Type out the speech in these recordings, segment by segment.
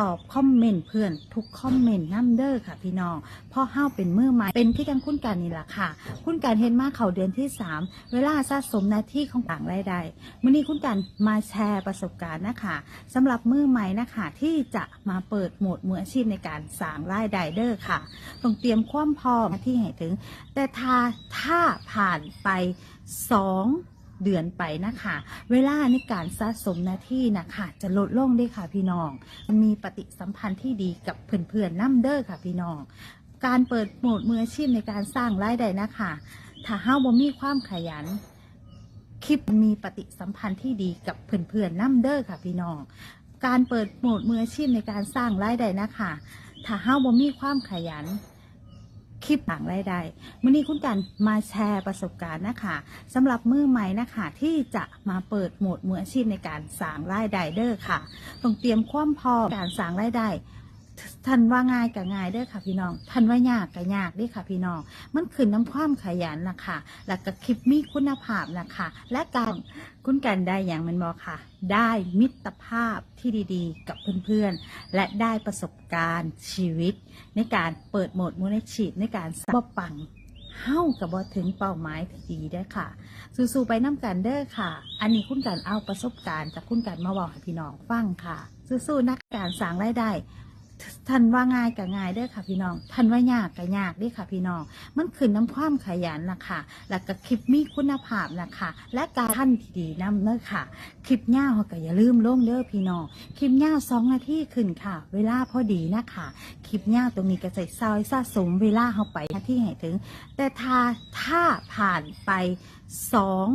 ตอบคอมเมนต์เพื่อนทุกคอมเมนต์น้ำเด้อค่ะพี่น้องพราะเฮาเป็นมือใหม่เป็นที่กังคุ้นกันนี่แหละค่ะ คุณการเห็นมากเขาเดือนที่ 3 เวลาสะสมหนาที่ของต่างรายได้มื่อนี้คุณการมาแชร์ประสบการณ์นะคะสำหรับมือใหม่นะคะที่จะมาเปิดโหมดมืออาชีพในการสร้างรายได้เด้อค่ะต้องเตรียมความพร้อมที่ให้ถึง แต่ถ้าถ้าผ่านไป 2 เดือนไปนะคะ เวลาในการสะสมหน้าที่นะคะ จะลดลงได้ค่ะพี่น้อง มีปฏิสัมพันธ์ที่ดีกับเพื่อนๆน้ำเด้อค่ะพี่น้อง การเปิดโหมดมืออาชีพในการสร้างรายได้นะคะ ถ้าห้าบ่มีความขยัน คลิปมีปฏิสัมพันธ์ที่ดีกับเพื่อนๆน้ำเด้อค่ะพี่น้อง การเปิดโหมดมืออาชีพในการสร้างรายได้นะคะ ถ้าห้าบ่มีความขยัน คลิปต่างรายได้วันนี้คุณกันมาแชร์ประสบการณ์นะคะสำหรับมือใหม่นะคะที่จะมาเปิดโหมดมืออาชีพในการสร้างรายได้เด้อค่ะ ต้องเตรียมความพร้อมการสร้างรายได้ ทันว่าง่ายกับง่ายเด้อค่ะพี่น้องทันว่ายากกับยากเด้อค่ะพี่น้อง มันขึ้นน้ำความขยันนะคะแล้วก็คลิปมีคุณภาพนะคะ และการคุณกันได้อย่างมันบอกค่ะ ได้มิตรภาพที่ดีๆ กับเพื่อนๆ และได้ประสบการณ์ชีวิต ในการเปิดโหมดมูลนิธิในการสร้างบ่ปังเฮ้ากับบอถึงเป้าหมายดีได้ค่ะ สู้ๆไปน้ำกันเด้อค่ะ อันนี้คุณกันเอาประสบการณ์จากคุณกันมาบอกให้พี่น้องฟังค่ะ สู้ๆนักการสร้างรายได้ ทันว่าง่ายกับง่ายเด้อค่ะพี่น้องทันว่ายากกับยากเด้อค่ะพี่น้อง มันขึ้นน้ำความขยันนะคะแล้วก็คลิปมีคุณภาพนะคะและการท่านที่ดีนเด้อค่ะ คลิปย่าเขาก็อย่าลืมลงเด้อพี่น้องคลิปย่าสองนาทีขึ้นค่ะ เวลาพอดีนะคะคลิปย่าตรงนี้ก็ใส่ซอยสะสมเวลาเข้าไปที่ให้ถึง แต่ถ้าถ้าผ่านไปสอง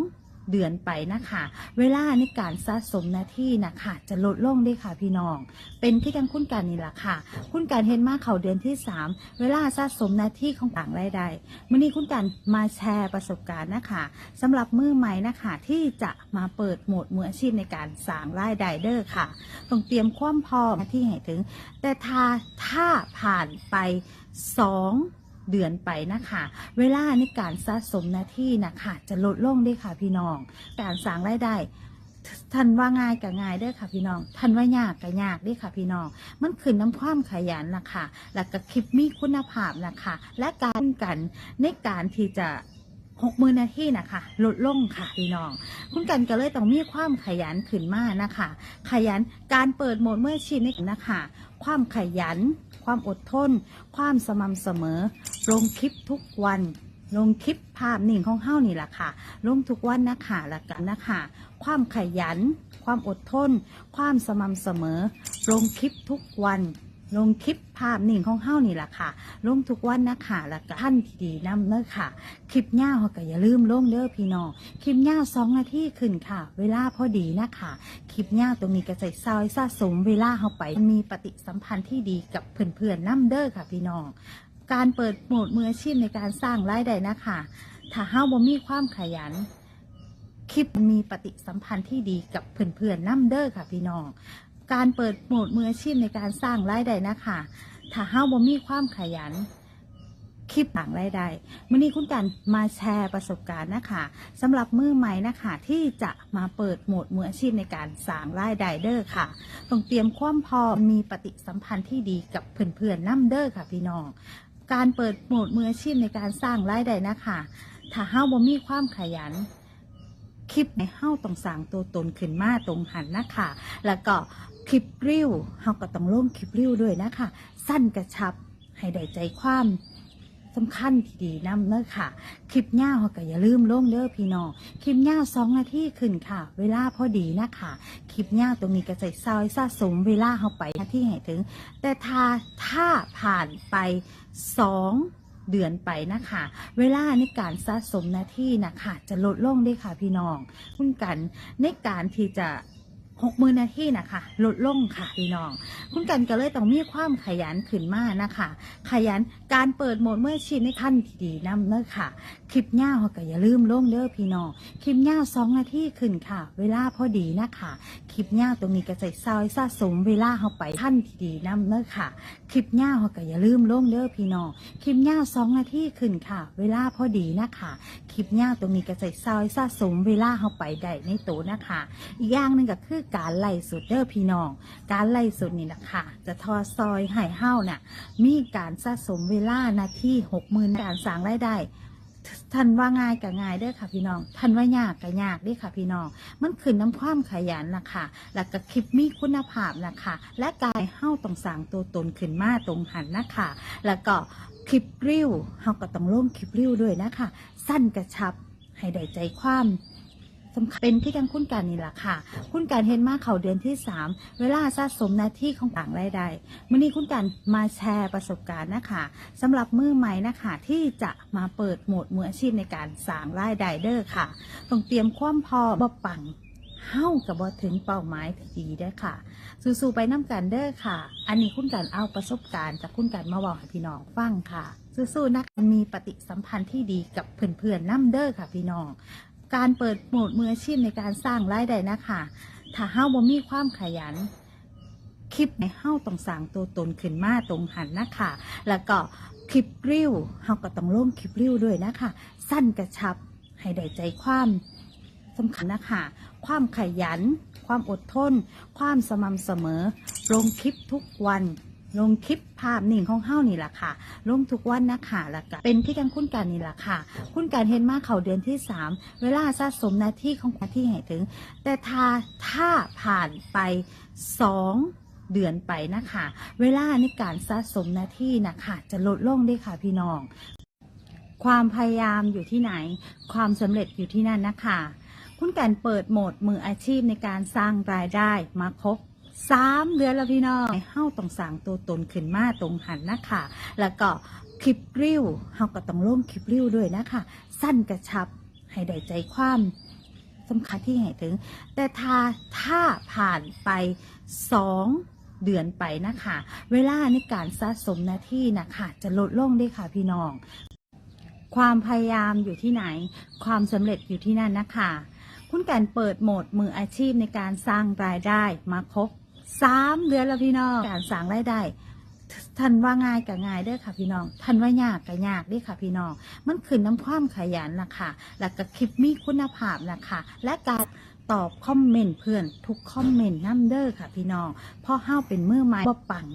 เดือนไปนะคะ เวลาในการสะสมหน้าที่นะคะ จะลดลงได้ค่ะพี่น้อง เป็นที่กังคุ้นกันนี่แหละค่ะ คุณการเห็นมาเขาเดือนที่ 3 เวลาสะสมหน้าที่ของต่างรายได้มื่อนี้คุณการมาแชร์ประสบการณ์นะคะสำหรับมือใหม่นะคะที่จะมาเปิดโหมดมืออาชีพในการสร้างรายได้เด้อค่ะต้องเตรียมความพร้อมที่ให้ถึง แต่ถ้าถ้าผ่านไป2 เดือนไปนะคะ เวลาในการสะสมหน้าที่นะคะจะลดลงด้วยค่ะพี่น้อง การสร้างรายได้ทันว่าง่ายกับง่ายเด้ค่ะพี่น้องทันว่ายากกับยากเด้ค่ะพี่น้อง มันขึ้นน้ำความขยันนะคะแล้วก็คลิปมีคุณภาพนะคะ และการกันในการที่จะหกมือนาทีนะคะลดลงค่ะพี่น้อง คุณกันก็เลยต้องมีความขยันขึ้นมานะคะ ขยันการเปิดโหมดเมื่อชีพนี่นะคะ ความขยัน ความอดทน ความสม่ำเสมอ ลงคลิปทุกวัน ลงคลิปภาพนิ่งของเฮ้านี่แหละค่ะ ลงทุกวันนะคะแล้วกันนะคะ ความขยัน ความอดทน ความสม่ำเสมอ ลงคลิปทุกวัน ลงคลิปภาพนิ่งของเฮ้านี่แหละค่ะ ลงทุกวันนะคะแล้วก็ท่านที่ดีนำเน้อค่ะ คลิปย่าเขาก็อย่าลืมลงเด้อพี่น้อง คลิปย่าสองนาทีขึ้นค่ะ เวลาพอดีนะคะ คลิปย่าตรงนี้ก็ใส่ซอยสะสมเวลาเขาไป มีปฏิสัมพันธ์ที่ดีกับเพื่อนๆน้ำเด้อค่ะ พี่น้อง การเปิดโหมดมืออาชีพในการสร้างรายได้นะคะ ถ้าห้าบ่มีความขยันคลิปมีปฏิสัมพันธ์ที่ดีกับเพื่อนๆน้ำเด้อค่ะพี่น้อง การเปิดโหมดมืออาชีพในการสร้างรายได้นะคะถ้าห้าบ่มีความขยันคลิปต่างรายได้มื่อนี้คุณกันมาแชร์ประสบการณ์นะคะสำหรับมือใหม่นะคะที่จะมาเปิดโหมดมืออาชีพในการสร้างรายได้เด้อค่ะต้องเตรียมความพร้อมมีปฏิสัมพันธ์ที่ดีกับเพื่อนๆน้ำเด้อค่ะพี่น้อง การเปิดโหมดมืออาชีพในการสร้างรายได้นะคะถ้าห้าบ่มีความขยันคลิปในเฮ้าต้องสร้างตัวตนขึ้นมาตรงหันนะคะแล้วก็ คลิปริ้วเฮาก็ต้องลงคลิปริ้วด้วยนะคะ สั้นกระชับให้ได้ใจความสำคัญที่ดีนำเนอะค่ะ คลิปย่าเขาก็อย่าลืมลงเด้อพี่น้อง คลิปย่าสองนาทีขึ้นค่ะ เวลาพอดีนะคะ คลิปย่าตรงนี้ก็ใส่ซอยสะสมเวลาเข้าไปหน้าที่ให้ถึง แต่ถ้าถ้าผ่านไปสองเดือนไปนะคะ เวลาในการสะสมหน้าที่นะคะ จะลดลงได้ค่ะพี่น้องคุณกันในการที่จะ หกมือนาทีนะคะลดลงค่ะพี่น้อง คุณกันก็เลยต้องมีความขยันขึ้นมานะคะ ขยันการเปิดโหมดเมื่อชีพในขั้นที่ดีนำเนอะค่ะ คลิปย่าเขาก็อย่าลืมลงเด้อพี่น้อง คลิปย่าสองนาทีขึ้นค่ะ เวลาพอดีนะคะ คลิปย่าตรงนี้ก็ใส่ซอยสะสมเวลาเข้าไปขั้นที่ดีนำเนอะค่ะ คลิปย่าเขาก็อย่าลืมลงเด้อพี่น้อง คลิปย่าสองนาทีขึ้นค่ะ เวลาพอดีนะคะ คลิปย่าตรงนี้ก็ใส่ซอยสะสมเวลาเข้าไปได้ในโตวนะคะ อีกอย่างหนึ่งก็คือการไล่สุดเด้อพี่น้อง การไล่สุดนี่แหละค่ะ จะทอซอยให้เฮ้าน่ะ มีการสะสมเวลานาที่หกหมื่นการสร้างรายได้ทันว่าง่ายกับง่ายเด้อค่ะพี่น้องทันว่ายากกับยากเด้อค่ะพี่น้อง มันขึ้นน้ำความขยันนะคะแล้วก็คลิปมีคุณภาพนะคะ และกายเฮ้าต้องสางตัวตนขึ้นมาตรงหันนะคะ แล้วก็คลิปริ้วเฮาก็ต้องลงคลิปริ้วด้วยนะคะ สั้นกระชับให้ได้ใจความ สำคัญเป็นที่กันคุ้นกันนี่แหละค่ะ คุณการเห็นมากเขาเดือนที่ 3 เวลาสะสมหนาที่ของต่างรายได้มื่อนี้คุณการมาแชร์ประสบการณ์นะคะสำหรับมือใหม่นะคะที่จะมาเปิดโหมดมืออาชีพในการสร้างรายได้เด้อค่ะต้องเตรียมความพอบ่ปังเฮ้ากับบอถึงเป้าหมายดีเด้ค่ะ สู้ๆไปน้ำกันเด้อค่ะ อันนี้คุณการเอาประสบการณ์จากคุณการมาบอกให้พี่น้องฟังค่ะ สู้ๆนะมีปฏิสัมพันธ์ที่ดีกับเพื่อนๆน้ำเด้อค่ะพี่น้อง การเปิดโหมดมืออาชีพในการสร้างรายได้นะคะถ้าเฮ้าบ่มีความขยัน คลิปในเฮ้าต้องสร้างตัวตนขึ้นมาตรงหันนะคะแล้วก็คลิปริ้วเฮาก็ต้องลงคลิปริ้วด้วยนะคะ สั้นกระชับให้ได้ใจความสำคัญนะคะความขยัน ความอดทน ความสม่ำเสมอ ลงคลิปทุกวัน ลงคลิปภาพนิ่งของเฮ้านี่แหละค่ะ ลงทุกวันนะคะแล้วก็เป็นที่กันคุ้นกันนี่แหละค่ะ คุณการเห็นมากเขาเดือนที่ 3 เวลาสะสมหนาที่ของหนาที่ให้ถึง แต่ถ้าถ้าผ่านไป 2 เดือนไปนะคะ เวลาในการสะสมหนาที่นะคะจะลดลงด้วยค่ะพี่น้อง ความพยายามอยู่ที่ไหน ความสำเร็จอยู่ที่นั่นนะคะ คุณการเปิดโหมดมืออาชีพในการสร้างรายได้มาครบ สามเดือนแล้วพี่น้องเฮ้าต้องสร้างตัวตนขึ้นมาตรงหันนะคะแล้วก็คลิปริ้วเฮาก็ต้องลงคลิปริ้วด้วยนะคะ สั้นกระชับให้ได้ใจความสำคัญที่ให้ถึง แต่ถ้าถ้าผ่านไปสองเดือนไปนะคะ เวลาในการสะสมหน้าที่นะคะจะลดลงได้ค่ะพี่น้อง ความพยายามอยู่ที่ไหน ความสำเร็จอยู่ที่นั่นนะคะ คุณการเปิดโหมดมืออาชีพในการสร้างรายได้มาครบ สามเดือนแล้วพี่น้องการสร้างรายได้ทันว่าง่ายกับง่ายเด้อค่ะพี่น้องทันว่ายากกับยากเด้อค่ะพี่น้อง มันขึ้นน้ำความขยันนะคะแล้วก็คลิปมีคุณภาพนะคะ และการตอบคอมเมนต์เพื่อนทุกคอมเมนต์น้ำเด้อค่ะพี่น้องเพราะเฮ้าเป็นมือไม้บ่ปัง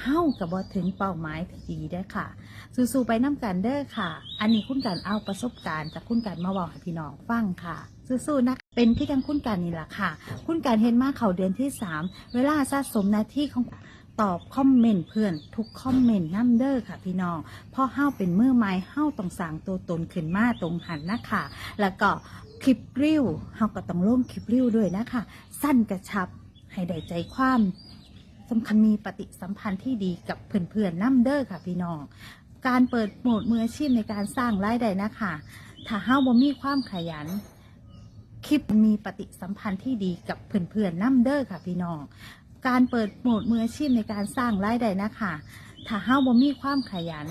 เฮ้ากับ่ถึงเป้าหมายที่ดีเด้ค่ะ สู้ๆไปน้ำกันเด้อค่ะ อันนี้คุณการเอาประสบการณ์จากคุณการมาบอกให้พี่น้องฟังค่ะ สู้ๆนะเป็นที่กันคุณการนี่แหละค่ะ คุณการเห็นมากเขาเดือนที่ 3 เวลาสะสมหนาที่ของตอบคอมเมนต์เพื่อนทุกคอมเมนต์น้ำเด้อค่ะพี่น้องพราะเฮ้าเป็นมือไม้เฮ้าต้องสางตัวตนขึ้นมาตรงหันนะคะ แล้วก็คลิปริ้วเฮาก็ต้องลงคลิปริ้วด้วยนะคะ สั้นกระชับให้ได้ใจความสำคัญมีปฏิสัมพันธ์ที่ดีกับเพื่อนๆน้ำเด้อค่ะพี่น้องการเปิดโหมดมืออาชีพในการสร้างรายได้นะคะถ้าเฮ้าบ่มีความขยัน คลิปมีปฏิสัมพันธ์ที่ดีกับเพื่อนๆน้ำเด้อค่ะพี่น้อง การเปิดโหมดมืออาชีพในการสร้างรายได้นะคะ ถ้าเฮ้าบ่มีความขยัน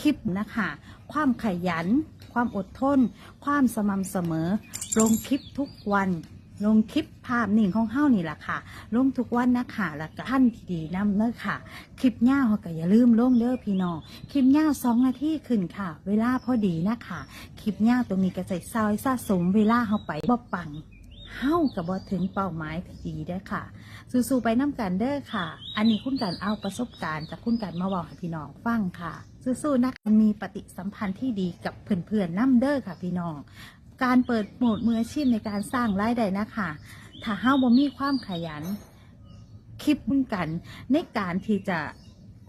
คลิปนะคะ ความขยัน ความอดทน ความสม่ำเสมอ ลงคลิปทุกวัน ลงคลิปภาพนิ่งของเฮ้านี่แหละค่ะ ลงทุกวันนะคะแล้วก็ท่านที่ดีนำเด้อค่ะ คลิปยาเขาก็อย่าลืมลงเด้อพี่น้อง คลิปยาสองนาทีขึ้นค่ะ เวลาพอดีนะคะ คลิปยาตรงนี้ก็จะซอยสะสมเวลาเขาไปบ่ปังเฮ้ากับบ่ถึงเป้าหมายที่ดีเด้อค่ะ สู้ๆไปน้ำกันเด้อค่ะ อันนี้คุณการเอาประสบการณ์จากคุณการมาบอกให้พี่น้องฟังค่ะ สู้ๆนะมีปฏิสัมพันธ์ที่ดีกับเพื่อนๆน้ำเด้อค่ะพี่น้อง การเปิดโหมดมืออาชีพในการสร้างรายได้นะคะถ้าเฮ้าบ่มีความขยันคลิปมึงกัน ในการที่จะ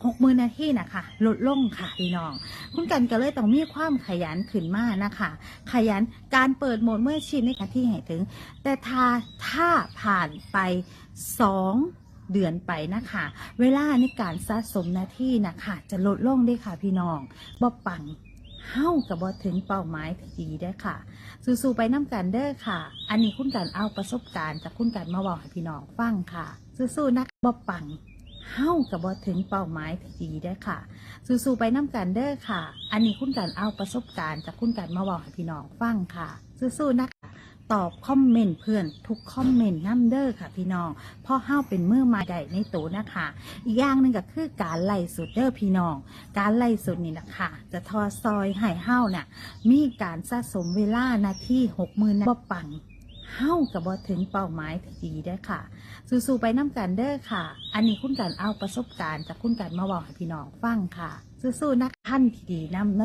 หกมือนาทีนะคะลดลงค่ะพี่น้อง คุณกันก็เลยต้องมีความขยันขึ้นมานะคะ ขยันการเปิดโหมดเมื่ออาชีพในการที่ให้ถึง แต่ถ้าถ้าผ่านไปสองเดือนไปนะคะ เวลาในการสะสมหนาที่นะคะ จะลดลงได้ค่ะพี่น้องบ่ปัง เฮ้ากับบอถึงเป้าหมายที่ดีได้ค่ะ สู้ๆไปน้ำกันเด้อค่ะ อันนี้คุณกันเอาประสบการณ์จากคุณกันมาบอกให้พี่น้องฟังค่ะ สู้ๆนะบอปังเฮ้ากับบอถึงเป้าหมายที่ดีได้ค่ะ สู้ๆไปน้ำกันเด้อค่ะ อันนี้คุณกันเอาประสบการณ์จากคุณกันมาบอกให้พี่น้องฟังค่ะ สู้ๆนะ ตอบคอมเมนต์เพื่อนทุกคอมเมนต์น้ำเด้อค่ะพี่น้องพราะเฮาเป็นมือมาใดในตัวนะคะ อีกอย่างหนึ่งก็คือการไล่สุดเด้อพี่น้อง การไล่สุดนี่แหละค่ะ จะทอซอยให้เฮาน่ะ มีการสะสมเวลานาทีหกหมื่นบ่ปังเฮากับบ่ถึงเป้าหมายที่ดีได้ค่ะ สู้ๆไปน้ำกันเด้อค่ะ อันนี้คุณการเอาประสบการณ์จากคุณการมาบอกให้พี่น้องฟังค่ะ สู้ๆนะท่านที่ดีนำเนอ